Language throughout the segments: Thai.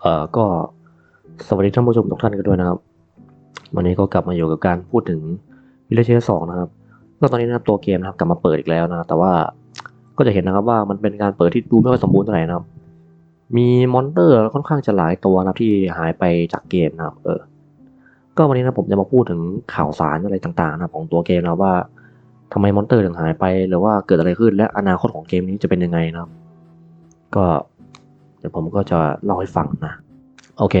เอ่อก็สวัสดีท่านผู้ชมทุกท่านกันด้วยนะครับ วันนี้ก็กลับมาอยู่กับการพูดถึงวิลเลจสองนะครับ ก็ตอนนี้นะครับตัวเกมนะครับกลับมาเปิดอีกแล้วนะ แต่ว่าก็จะเห็นนะครับว่ามันเป็นการเปิดที่ดูไม่ค่อยสมบูรณ์เท่าไหร่นะครับ มีมอนเตอร์ค่อนข้างจะหลายตัวนะครับที่หายไปจากเกมนะครับ เออ ก็วันนี้นะผมจะมาพูดถึงข่าวสารอะไรต่างๆนะครับของตัวเกมนะว่าทำไมมอนเตอร์ถึงหายไปหรือว่าเกิดอะไรขึ้นและอนาคตของเกมนี้จะเป็นยังไงนะครับ ก็ เดี๋ยวผมก็จะเล่าให้ฟังนะโอเค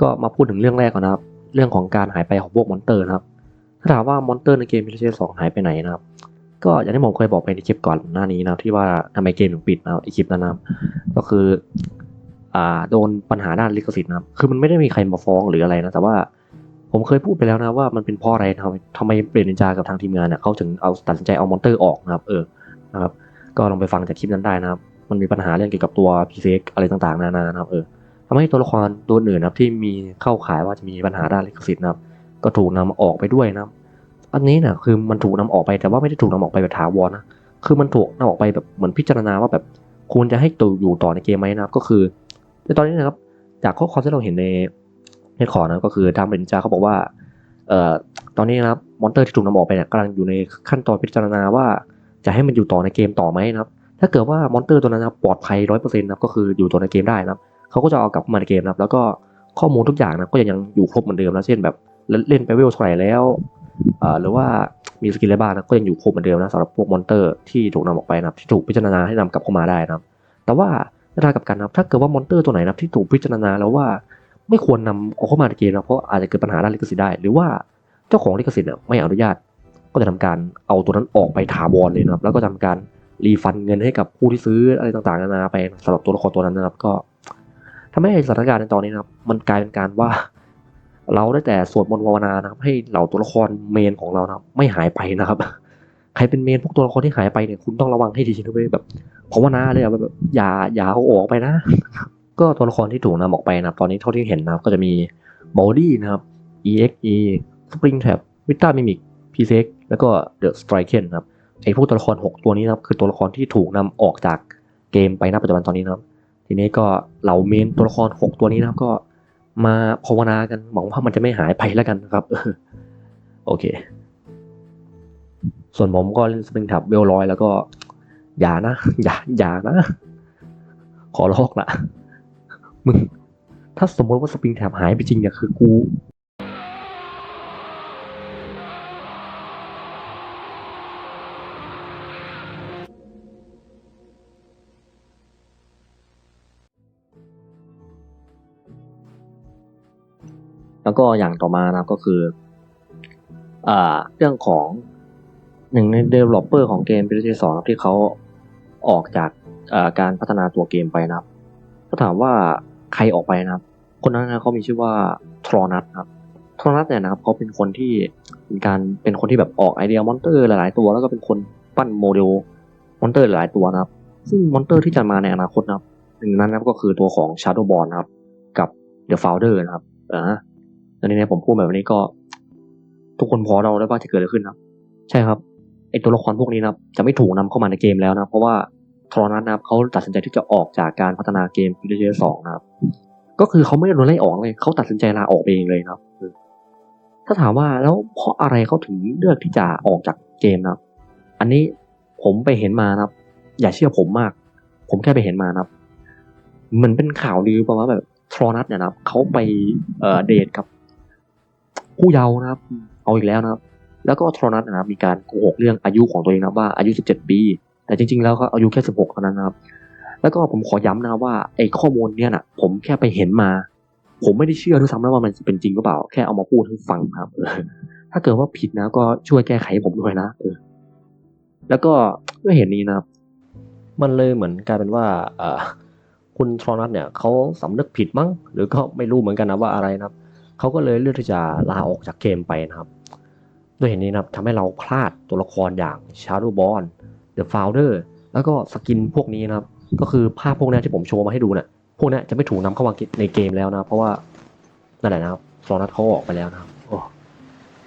ก็มาพูดถึงเรื่องแรกก่อนนะครับ เรื่องของการหายไปของพวกมอนเตอร์นะครับ ถ้าถามว่ามอนเตอร์ในเกม PlayStation 2หายไปไหนนะครับ ก็อย่างที่ผมเคยบอกไปในคลิปก่อนหน้านี้นะที่ว่าทำไมเกมถึงปิดนะไอคลิปนั้นนะครับก็คืออ่าโดนปัญหาด้านลิขสิทธิ์นะครับ คือมันไม่ได้มีใครมาฟ้องหรืออะไรนะ แต่ว่าผมเคยพูดไปแล้วนะว่ามันเป็นเพราะอะไรทำไมทำไมเปลี่ยนนินจากับทางทีมงานเนี่ยเขาถึงเอาตัดสินใจเอามอนเตอร์ออกนะครับ เออนะครับ ก็ลองไปฟังจากคลิปนั้นได้นะครับ มันมีปัญหาเรื่องเกี่ยวกับตัว p c x อะไรต่างๆ นานานะครับเออทำให้ตัวละครตัวอื่นนะครับที่มีเข้าขายว่าจะมีปัญหาด้านลิขสิทธิ์นะครับ ก็ถูกนำออกไปด้วยนะครับอันนี้นี่ยคือมันถูกนำออกไปแต่ว่าไม่ได้ถูกนำออกไปแบบถาวรนะคือมันถูกนำออกไปแบบเหมือนพิจารณาว่าแบบควรจะให้ตัวอยู่ต่อในเกมไหมนะครับ ก็คือในตอนนี้นะครับ จากข้อความที่เราเห็นในในขอนะก็คือทางเบนจาเขาบอกว่าเอ่อตอนนี้นะครับมอนเตอร์ที่ถูกนำออกไปเนี่ยกำลังอยู่ในขั้นตอนพิจารณาว่าจะให้มันอยู่ต่อในเกมต่อไหมนะครับ ถ้าเกิดว่ามอนเตอร์ตัวนั้นนะปลอดภัยร้อยเปอร์เซ็นต์นะก็คืออยู่ต่อในเกมได้นะเขาก็จะเอากลับมาในเกมนะแล้วก็ข้อมูลทุกอย่างนะก็ยังอยู่ครบเหมือนเดิมนะเช่นแบบเล่นไปเวลเท่าไหร่แล้วหรือว่ามีสกิลอะไรบ้างนะก็ยังอยู่ครบเหมือนเดิมนะสำหรับพวกมอนเตอร์ที่ถูกนำออกไปนะที่ถูกพิจารณาให้นำกลับเข้ามาได้นะแต่ว่าในทางกับกันนะครับถ้าเกิดว่ามอนเตอร์ตัวไหนนะที่ถูกพิจารณาแล้วว่าไม่ควรนำเอาเข้ามาในเกมนะเพราะอาจจะเกิดปัญหาด้านลิขสิทธิ์ได้ หรือว่าเจ้าของลิขสิทธิ์เนี่ยไม่อนุญาต ก็จะทำการเอาตัวนั้นออกไปถาวรเลยนะครับแล้วก็ทำการ รีฟันเงินให้กับผู้ที่ซื้ออะไรต่างๆนานาไปสำหรับตัวละครตัวนั้นนะครับ ก็ทำให้สถานการณ์ในตอนนี้นะครับ มันกลายเป็นการว่า เราได้แต่สวดมนต์ภาวนานะครับ ให้เหล่าตัวละครเมนของเรานะครับ ไม่หายไปนะครับ ใครเป็นเมนพวกตัวละครที่หายไปเนี่ยคุณต้องระวังให้ดีนะเว้ยแบบภาวนาเลยอะแบบอย่าอย่าเอาออกไปนะ ก็ตัวละครที่ถูกนำออกไปนะครับ ตอนนี้เท่าที่เห็นนะครับ ก็จะมีบอดี้นะครับ EXE Spring Tab Vita Mimic p c x แล้วก็ The Striken นะครับ ไอ้พวกตัวละคร 6 ตัวนี้นะครับคือตัวละครที่ถูกนำออกจากเกมไปณปัจจุบันตอนนี้นะครับทีนี้ก็เหล่าเมนตัวละคร 6 ตัวนี้นะครับก็มาภาวนากันหวังว่ามันจะไม่หายไปแล้วกันนะครับโอเค ส่วนผมก็เล่นสปริงทับเวลร้อยแล้วก็ อย่านะ อย่าอย่านะ ขอร้องละมึงถ้าสมมติว่าสปริงแท็บหายไปจริงเนี่ยคือกู แล้วก็อย่างต่อมานะครับก็คืออเรื่องของหนึ่งใน developer ของเกม PlayStation 2ครับที่เขาออกจากการพัฒนาตัวเกมไปนะครับก็ถามว่าใครออกไปนะครับ คนนั้นนะเขามีชื่อว่าทรอนัทครับทรอนัทเนี่ยนะครับเขาเป็นคนที่เป็นการเป็นคนที่แบบออกไอเดียมอนเตอร์หลายๆตัว แล้วก็เป็นคนปั้นโมเดลมอนเตอร์หลายตัวนะครับ ซึ่งมอนเตอร์ที่จะมาในอนาคตนะครับหนึ่งนนั้นนะครับก็คือตัวของ Shadowborn นะครับกับ The Founder นะครับอ่า ตอนนี้เนี่ยผมพูดแบบนี้ก็ ทุกคนพอเราได้ว่าจะเกิดอะไรขึ้นนะครับ ใช่ครับไอตัวละครพวกนี้นะครับจะไม่ถูกนำเข้ามาในเกมแล้วนะครับเพราะว่าทรอนัทนะครับเขาตัดสินใจที่จะออกจากการพัฒนาเกม PlayStation 2นะครับก็คือเขาไม่ได้โดนไล่ออกเลยเขาตัดสินใจลาออกเองเลยนะครับเออถ้าถามว่าแล้วเพราะอะไรเขาถึงเลือกที่จะออกจากเกมนะครับ อันนี้ผมไปเห็นมานะครับ อย่าเชื่อผมมาก ผมแค่ไปเห็นมานะครับเหมือนเป็นข่าวลือประมาณแบบทรอนัทเนี่ยนะครับเขาไปเอ่อเดทกับ ผู้เยาว์นะครับ เอาอีกแล้วนะครับ แล้วก็ทรอนัทนะครับมีการโกหกเรื่องอายุของตัวเองนะว่าอายุ 17 ปี แต่จริง ๆ แล้วเขาอายุแค่ 16เท่านั้นนะครับ แล้วก็ผมขอย้ำนะว่าไอ้ข้อมูลเนี่ยนะผมแค่ไปเห็นมา ผมไม่ได้เชื่อด้วยซ้ำนะว่ามันเป็นจริงหรือเปล่า แค่เอามาพูดให้ฟังครับเออถ้าเกิดว่าผิดนะก็ช่วยแก้ไขผมด้วยนะเออแล้วก็ด้วยเหตุนี้นะครับ มันเลยเหมือนกลายเป็นว่าคุณทรอนัทเนี่ยเขาสำนึกผิดมั้งหรือก็ไม่รู้เหมือนกันนะว่าอะไรนะครับ เขาก็เลยเลือกที่จะลาออกจากเกมไปนะครับ ด้วยเหตุนี้นะครับทำให้เราพลาดตัวละครอย่างชาร์ลบอลเดอะฟาวเดอร์แล้วก็สกินพวกนี้นะครับ ก็คือภาพพวกนี้ที่ผมโชว์มาให้ดูเนี่ยพวกนี้จะไม่ถูกนำเข้ามาในเกมแล้วนะเพราะว่านั่นแหละนะครับฟลอนัทเขาออกไปแล้วนะครับโอ้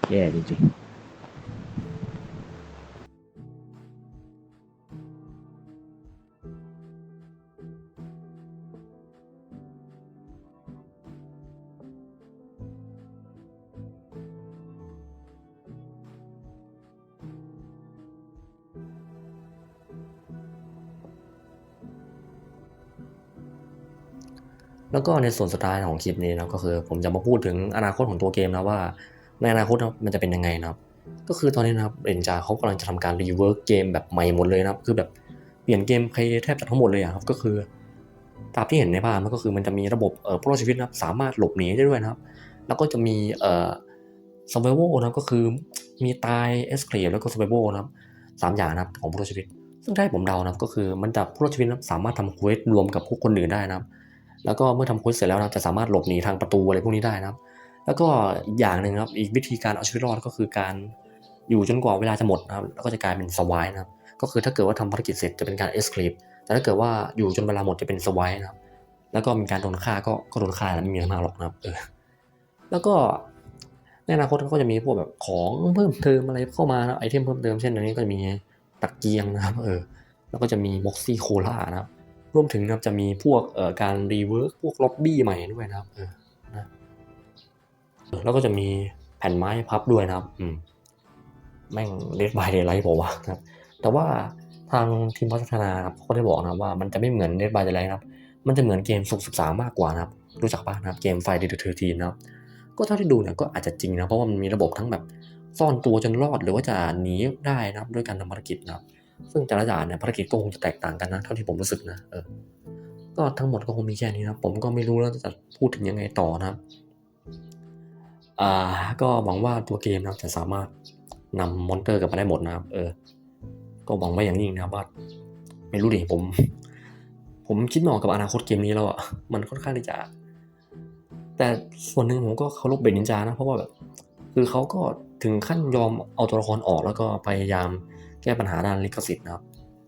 แย่จริง แล้วก็ในส่วนสุดท้ายของคลิปนี้นะก็คือ ผมจะมาพูดถึงอนาคตของตัวเกมนะว่า ในอนาคตนะมันจะเป็นยังไงนะครับ ก็คือตอนนี้นะครับเรนจาเขากำลังจะทำการรีเวิร์กเกมแบบใหม่หมดเลยนะครับ คือแบบเปลี่ยนเกมเพลย์แทบจะทั้งหมดเลยอะครับ ก็คือตามที่เห็นในภาพมันก็คือมันจะมีระบบเอ่อผู้รอดชีวิตนะครับสามารถหลบหนีได้ด้วยนะครับ แล้วก็จะมีเอ่อ survival นะครับก็คือมีตาย escape แล้วก็ survival นะครับสามอย่างนะครับของผู้รอดชีวิต ซึ่งถ้าให้ผมเดานะครับก็คือมันจะผู้รอดชีวิตนะครับสามารถทำเควสรวมกับพวกคนอื่นได้นะครับ แล้วก็เมื่อทำเควสเสร็จแล้วนะจะสามารถหลบหนีทางประตูอะไรพวกนี้ได้นะครับ แล้วก็อีกอย่างหนึ่งครับอีกวิธีการเอาชีวิตรอดก็คือการอยู่จนกว่าเวลาจะหมดนะครับ แล้วก็จะกลายเป็นสวายนะครับ ก็คือถ้าเกิดว่าทำภารกิจเสร็จจะเป็นการเอสคลิปแต่ถ้าเกิดว่าอยู่จนเวลาหมดจะเป็นสวายนะครับ แล้วก็มีการโดนฆ่าก็ก็โดนฆ่าแล้วไม่มีอะไรมากหรอกนะครับเออแล้วก็ในอนาคตก็จะมีพวกแบบของเพิ่มเติมอะไรเข้ามานะไอเทมเพิ่มเติมเช่นอันนี้ก็จะมีตะเกียงนะครับเออแล้วก็จะมีบ็อกซี่โคลานะครับ รวมถึงนะครับจะมีพวกการรีเวิร์กพวกล็อบบี้ใหม่ด้วยนะครับนะแล้วก็จะมีแผ่นไม้พับด้วยนะครับอืมแม่งเลดบายเดย์ไลท์บอกว่านะครับ แต่ว่าทางทีมพัฒนาครับเขาได้บอกนะครับว่ามันจะไม่เหมือนเลดบายเดย์ไลท์นะครับ มันจะเหมือนเกมสุขศึกษามากกว่านะครับ รู้จักป่ะนะครับเกมไฟเดย์เทอร์ทีนะครับก็เท่าที่ดูเนี่ยก็อาจจะจริงนะเพราะว่ามันมีระบบทั้งแบบซ่อนตัวจนรอดหรือว่าจะหนีได้นะครับด้วยการทำภารกิจนะครับ ซึ่งแต่ละด่านเนี่ยภารกิจก็คงจะแตกต่างกันนะ เท่าที่ผมรู้สึกนะเออก็ทั้งหมดก็คงมีแค่นี้นะผมก็ไม่รู้แล้วจะพูดถึงยังไงต่อนะครับอ่าก็หวังว่าตัวเกมนะจะสามารถนำมอนเตอร์กลับมาได้หมดนะครับ เออ ก็หวังไว้อย่างยิ่งนะว่าไม่รู้ดิผม ผมคิดมออกกับอนาคตเกมนี้แล้วอะมันค่อนข้างที่จะ แต่ส่วนหนึ่งผมก็เคารพเบนนินจานะ เพราะว่าแบบ คือเขาก็ถึงขั้นยอมเอาตัวละครออกแล้วก็พยายาม แก้ปัญหาด้านลิขสิทธิ์นะครับ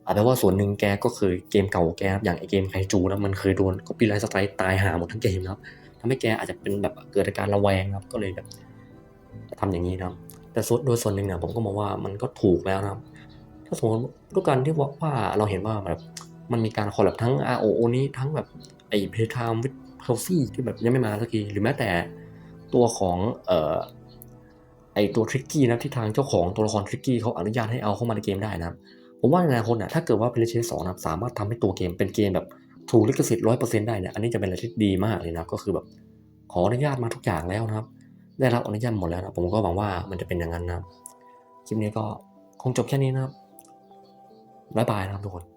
อาจจะว่าส่วนหนึ่งแกก็คือเกมเก่าแกอย่างไอเกมไคจูนะมันเคยโดนก็ปีไลท์สไตร์ตายหาหมดทั้งเกมนะครับทำให้แกอาจจะเป็นแบบเกิดอาการระแวงครับก็เลยแบบทำอย่างนี้นะครับแต่โดยส่วนหนึ่งเนี่ยผมก็มองว่ามันก็ถูกแล้วนะครับ ถ้าสมมติด้วยการที่ว่าวาเราเห็นว่าแบบมันมีการคอลแลบทั้ง ROO นี้ทั้งแบบไอ้ Playtime with Healthy ที่แบบยังไม่มาสักทีหรือแม้แต่ตัวของเอ่อ ไอตัวทริกกี้นะที่ทางเจ้าของตัวละครทริกกี้เขาอนุญาตให้เอาเข้ามาในเกมได้นะครับผมว่าในอนาคตเนี่ยถ้าเกิดว่า PlayStation 2นะสามารถทำให้ตัวเกมเป็นเกมแบบถูกลิขสิทธิ์ร้อยเปอร์เซ็นต์ได้เนี่ยอันนี้จะเป็นอะไรที่ดีมากเลยนะก็คือแบบขออนุญาตมาทุกอย่างแล้วนะครับ ได้รับอนุญาตหมดแล้วนะผมก็หวังว่ามันจะเป็นอย่างนั้นนะครับคลิปนี้ก็คงจบแค่นี้นะครับบ๊ายบายนะครับทุกคน